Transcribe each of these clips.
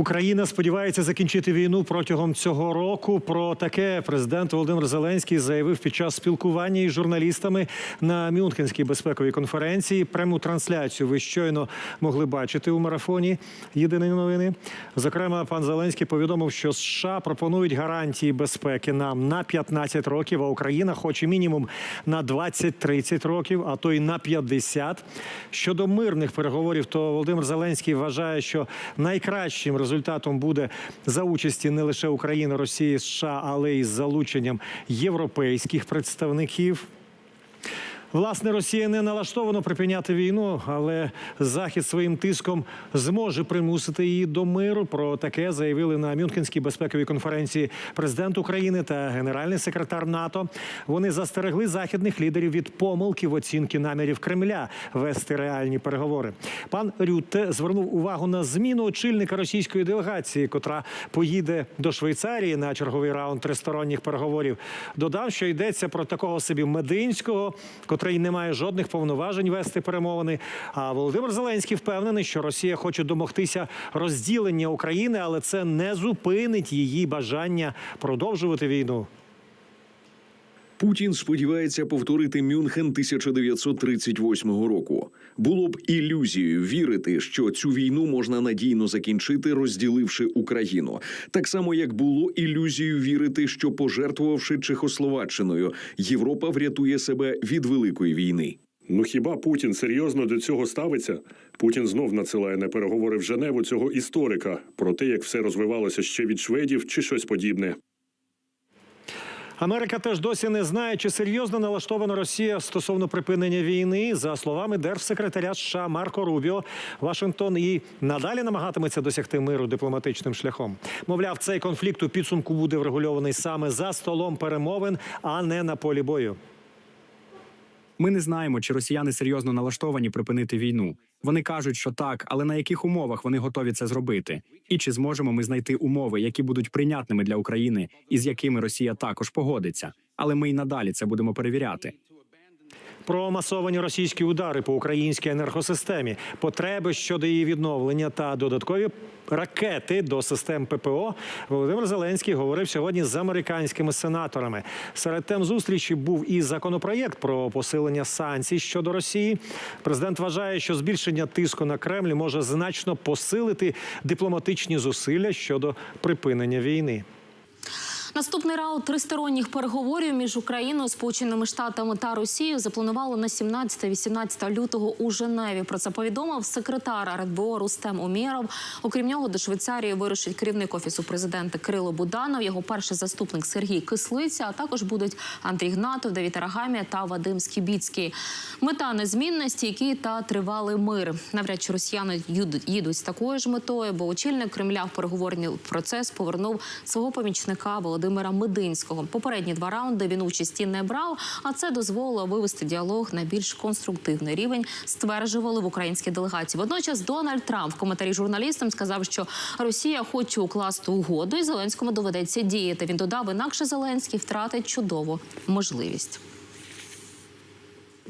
Україна сподівається закінчити війну протягом цього року. Про таке президент Володимир Зеленський заявив під час спілкування із журналістами на Мюнхенській безпековій конференції. Пряму трансляцію ви щойно могли бачити у марафоні. Єдині новини. Зокрема, пан Зеленський повідомив, що США пропонують гарантії безпеки нам на 15 років, а Україна хоче мінімум на 20-30 років, а то й на 50. Щодо мирних переговорів, то Володимир Зеленський вважає, що найкращим результатом буде за участі не лише України, Росії, США, але й з залученням європейських представників. Власне, Росія не налаштована припиняти війну, але Захід своїм тиском зможе примусити її до миру. Про таке заявили на Мюнхенській безпековій конференції президент України та генеральний секретар НАТО. Вони застерегли західних лідерів від помилки в оцінки намірів Кремля вести реальні переговори. Пан Рютте звернув увагу на зміну очільника російської делегації, котра поїде до Швейцарії на черговий раунд тристоронніх переговорів. Додав, що йдеться про такого собі мединського, котрий не має жодних повноважень вести перемовини. А Володимир Зеленський впевнений, що Росія хоче домогтися розділення України, але це не зупинить її бажання продовжувати війну. Путін сподівається повторити Мюнхен 1938 року. Було б ілюзією вірити, що цю війну можна надійно закінчити, розділивши Україну. Так само, як було ілюзією вірити, що пожертвувавши Чехословаччиною, Європа врятує себе від великої війни. Ну хіба Путін серйозно до цього ставиться? Путін знов надсилає на переговори в Женеву цього історика про те, як все розвивалося ще від шведів чи щось подібне. Америка теж досі не знає, чи серйозно налаштована Росія стосовно припинення війни. За словами держсекретаря США Марко Рубіо, Вашингтон і надалі намагатиметься досягти миру дипломатичним шляхом. Мовляв, цей конфлікт у підсумку буде врегульований саме за столом перемовин, а не на полі бою. Ми не знаємо, чи росіяни серйозно налаштовані припинити війну. Вони кажуть, що так, але на яких умовах вони готові це зробити? І чи зможемо ми знайти умови, які будуть прийнятними для України, і з якими Росія також погодиться? Але ми й надалі це будемо перевіряти. Про масовані російські удари по українській енергосистемі, потреби щодо її відновлення та додаткові ракети до систем ППО Володимир Зеленський говорив сьогодні з американськими сенаторами. Серед тем зустрічі був і законопроєкт про посилення санкцій щодо Росії. Президент вважає, що збільшення тиску на Кремль може значно посилити дипломатичні зусилля щодо припинення війни. Наступний раунд тристоронніх переговорів між Україною, Сполученими Штатами та Росією запланували на 17-18 лютого у Женеві. Про це повідомив секретар РНБО Рустем Умєров. Окрім нього, до Швейцарії вирушить керівник офісу президента Кирило Буданов, його перший заступник Сергій Кислиця. А також будуть Андрій Гнатов, Давід Арагамія та Вадим Скібіцький. Мета незмінна, стійкий та тривалий мир. Навряд чи росіяни їдуть з такою ж метою, бо очільник Кремля в переговорний процес повернув свого помічника Володимира Мединського. Попередні два раунди він участі не брав, а це дозволило вивести діалог на більш конструктивний рівень. Стверджували в українській делегації. Водночас Дональд Трамп в коментарі журналістам сказав, що Росія хоче укласти угоду, і Зеленському доведеться діяти. Він додав, інакше Зеленський втратить чудову можливість.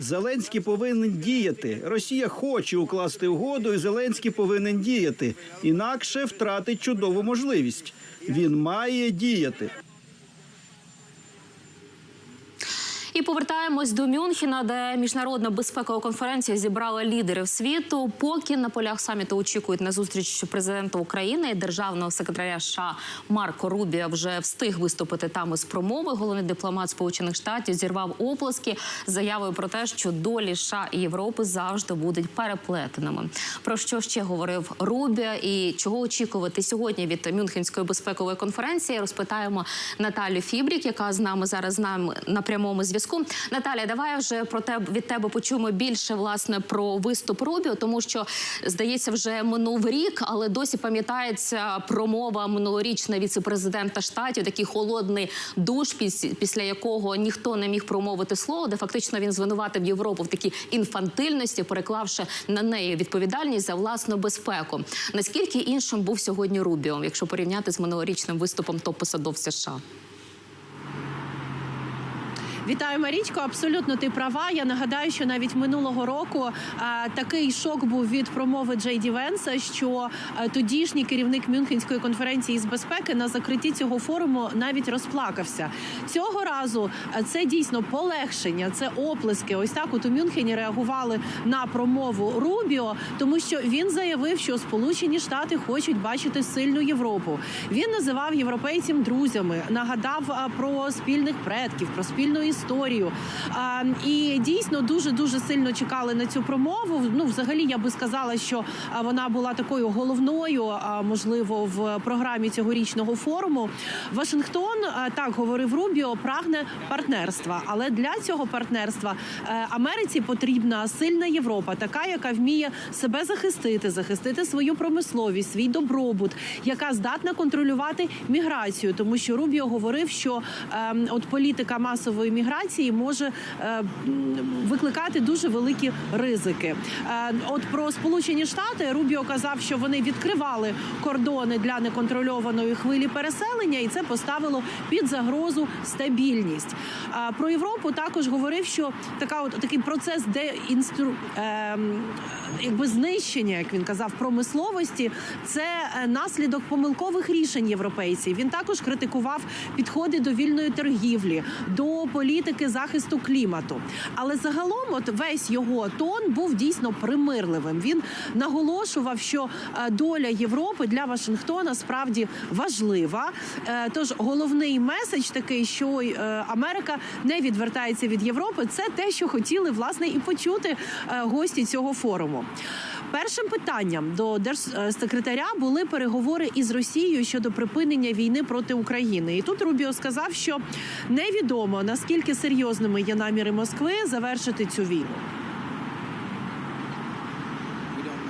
Зеленський повинен діяти. Росія хоче укласти угоду, і Зеленський повинен діяти. Інакше втратить чудову можливість. Він має діяти. І повертаємось до Мюнхена, де міжнародна безпекова конференція зібрала лідерів світу. Поки на полях саміту очікують на зустріч президента України і державного секретаря США Марко Рубіо вже встиг виступити там із промови. Головний дипломат Сполучених Штатів зірвав оплески з заявою про те, що долі США і Європи завжди будуть переплетеними. Про що ще говорив Рубіо і чого очікувати сьогодні від Мюнхенської безпекової конференції? Розпитаємо Наталю Фібрік, яка з нами зараз з нами на прямому зв'язку. Наталя, давай вже про тебе від тебе почуємо більше власне про виступ Рубіо, тому що здається, вже минув рік, але досі пам'ятається промова минулорічна віцепрезидента штатів, такий холодний душ, піс- після якого ніхто не міг промовити слово, де фактично він звинуватив Європу в такій інфантильності, переклавши на неї відповідальність за власну безпеку. Наскільки іншим був сьогодні Рубіо, якщо порівняти з минулорічним виступом топ-посадовця США? Вітаю, Марічко. Абсолютно ти права. Я нагадаю, що навіть минулого року а, такий шок був від промови Джей Ді Венса, що а, тодішній керівник Мюнхенської конференції з безпеки на закритті цього форуму навіть розплакався. Цього разу а, це дійсно полегшення, це оплески. Ось так от у Мюнхені реагували на промову Рубіо, тому що він заявив, що Сполучені Штати хочуть бачити сильну Європу. Він називав європейців друзями, нагадав про спільних предків, про спільну історію. А, І дійсно дуже дуже сильно чекали на цю промову. Ну, взагалі, я би сказала, що вона була такою головною, можливо, в програмі цьогорічного форуму. Вашингтон так говорив Рубіо, прагне партнерства, але для цього партнерства е, Америці потрібна сильна Європа, така, яка вміє себе захистити, захистити свою промисловість, свій добробут, яка здатна контролювати міграцію, тому що Рубіо говорив, що е, от політика масової міграції може е, викликати дуже великі ризики. Е, от про Сполучені Штати Рубіо казав, що вони відкривали кордони для неконтрольованої хвилі переселення, і це поставило під загрозу стабільність. Про Європу також говорив, що така от такий процес деінстру е, якби знищення, як він казав, промисловості, це е, наслідок помилкових рішень європейців. Він також критикував підходи до вільної торгівлі, до політики захисту клімату. Але загалом, от весь його тон був дійсно примирливим. Він наголошував, що е, доля Європи для Вашингтона справді важлива. Е, Тож головний меседж такий, що е, Америка не відвертається від Європи. Це те, що хотіли власне і почути гості цього форуму. Першим питанням до держсекретаря були переговори із Росією щодо припинення війни проти України. І тут Рубіо сказав, що невідомо наскільки серйозними є наміри Москви завершити цю війну.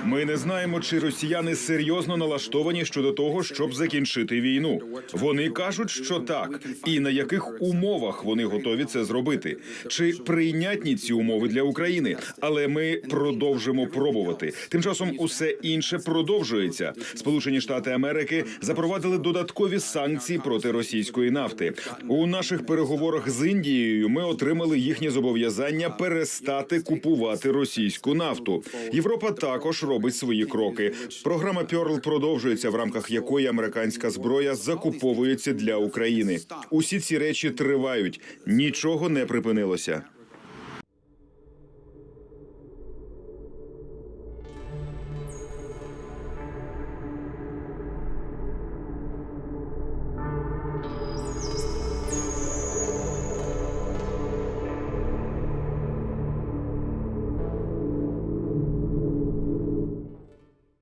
Ми не знаємо, чи росіяни серйозно налаштовані щодо того, щоб закінчити війну. Вони кажуть, що так, і на яких умовах вони готові це зробити, чи прийнятні ці умови для України. Але ми продовжимо пробувати. Тим часом усе інше продовжується. Сполучені Штати Америки запровадили додаткові санкції проти російської нафти. У наших переговорах з Індією ми отримали їхні зобов'язання перестати купувати російську нафту. Європа також робить свої кроки. Програма Пьорл продовжується, в рамках якої американська зброя закуповується для України. Усі ці речі тривають. Нічого не припинилося.